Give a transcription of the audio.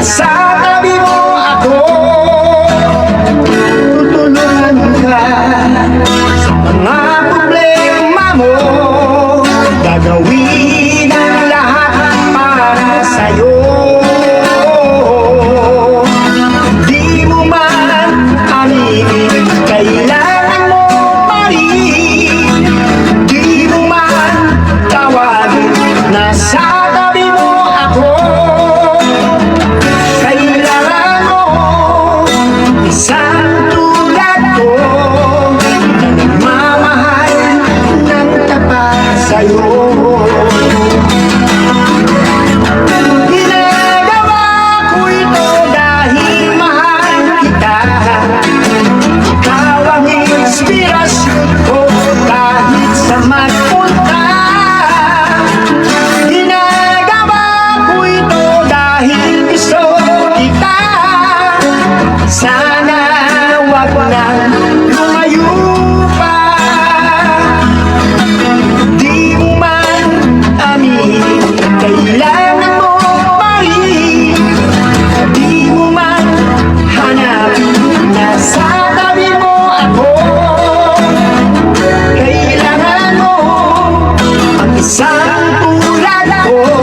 nasa tabi mo ako. Tutulungan ka. Sa mga problema mo gagawin Lord. tulad ako